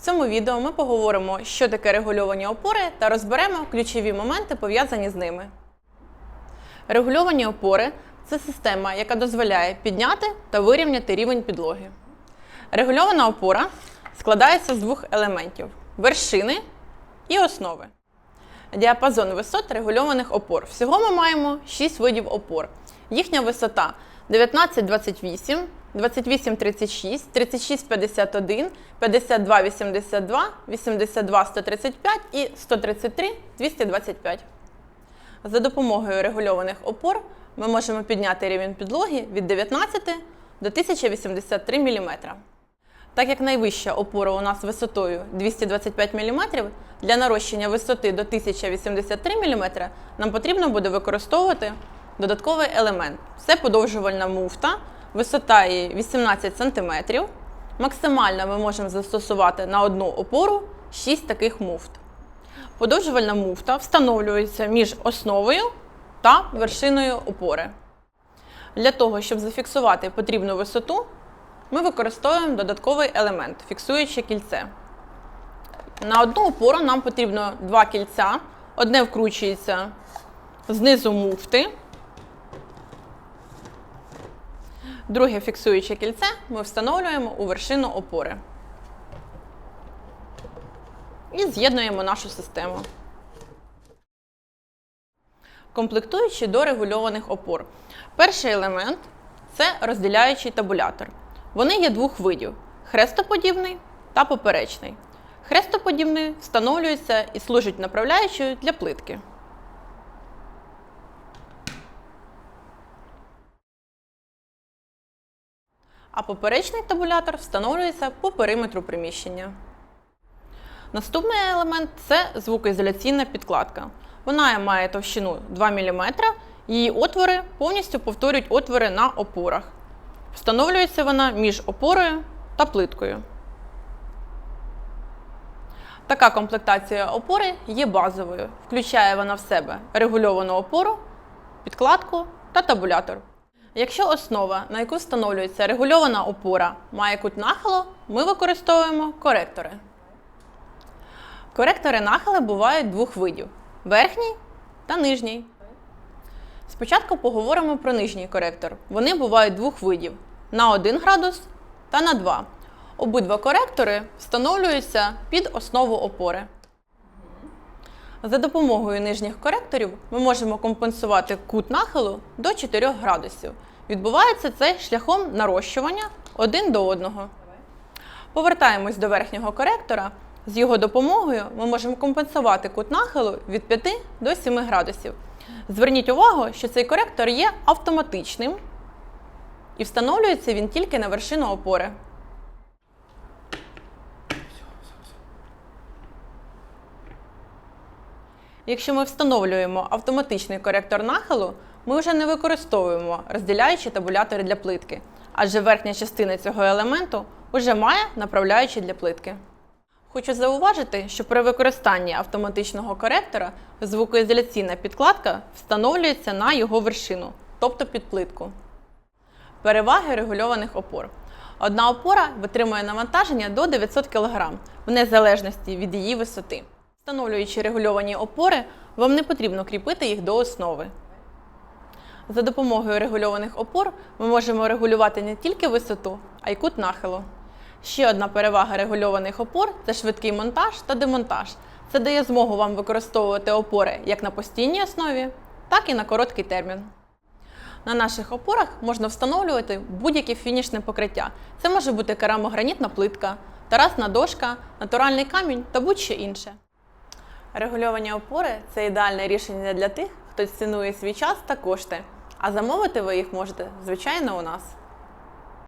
В цьому відео ми поговоримо, що таке регульовані опори та розберемо ключові моменти, пов'язані з ними. Регульовані опори це система, яка дозволяє підняти та вирівняти рівень підлоги. Регульована опора складається з двох елементів вершини і основи. Діапазон висот регульованих опор. Всього ми маємо 6 видів опор. Їхня висота 19,28, 28,36, 36,51, 52,82, 82,135 і 133,225. За допомогою регульованих опор ми можемо підняти рівень підлоги від 19 до 1083 мм. Так як найвища опора у нас висотою 225 мм, для нарощення висоти до 1083 мм нам потрібно буде використовувати додатковий елемент. Це подовжувальна муфта, висота її 18 см. Максимально ми можемо застосувати на одну опору 6 таких муфт. Подовжувальна муфта встановлюється між основою та вершиною опори. Для того, щоб зафіксувати потрібну висоту, ми використовуємо додатковий елемент фіксуюче кільце. На одну опору нам потрібно два кільця. Одне вкручується знизу муфти. Друге фіксуюче кільце ми встановлюємо у вершину опори. І з'єднуємо нашу систему. Комплектуючі до регульованих опор. Перший елемент це розділяючий табулятор. Вони є двох видів: хрестоподібний та поперечний. Хрестоподібний встановлюється і служить направляючою для плитки. А поперечний табулятор встановлюється по периметру приміщення. Наступний елемент це звукоізоляційна підкладка. Вона має товщину 2 мм, її отвори повністю повторюють отвори на опорах. Встановлюється вона між опорою та плиткою. Така комплектація опори є базовою. Включає вона в себе регульовану опору, підкладку та табулятор. Якщо основа, на яку встановлюється регульована опора, має кут нахилу, ми використовуємо коректори. Коректори нахилу бувають двох видів: верхній та нижній. Спочатку поговоримо про нижній коректор. Вони бувають двох видів: на 1 градус та на 2. Обидва коректори встановлюються під основу опори. За допомогою нижніх коректорів ми можемо компенсувати кут нахилу до 4 градусів. Відбувається це шляхом нарощування один до одного. Повертаємось до верхнього коректора. З його допомогою ми можемо компенсувати кут нахилу від 5 до 7 градусів. Зверніть увагу, що цей коректор є автоматичним і встановлюється він тільки на вершину опори. Якщо ми встановлюємо автоматичний коректор нахилу, ми вже не використовуємо розділяючі табулятори для плитки, адже верхня частина цього елементу вже має направляючі для плитки. Хочу зауважити, що при використанні автоматичного коректора звукоізоляційна підкладка встановлюється на його вершину, тобто під плитку. Переваги регульованих опор. Одна опора витримує навантаження до 900 кг в незалежності від її висоти. Встановлюючи регульовані опори, вам не потрібно кріпити їх до основи. За допомогою регульованих опор ми можемо регулювати не тільки висоту, а й кут нахилу. Ще одна перевага регульованих опор це швидкий монтаж та демонтаж. Це дає змогу вам використовувати опори як на постійній основі, так і на короткий термін. На наших опорах можна встановлювати будь-яке фінішне покриття. Це може бути керамогранітна плитка, терасна дошка, натуральний камінь та будь-що інше. Регульовані опори це ідеальне рішення для тих, хто цінує свій час та кошти. А замовити ви їх можете, звичайно, у нас.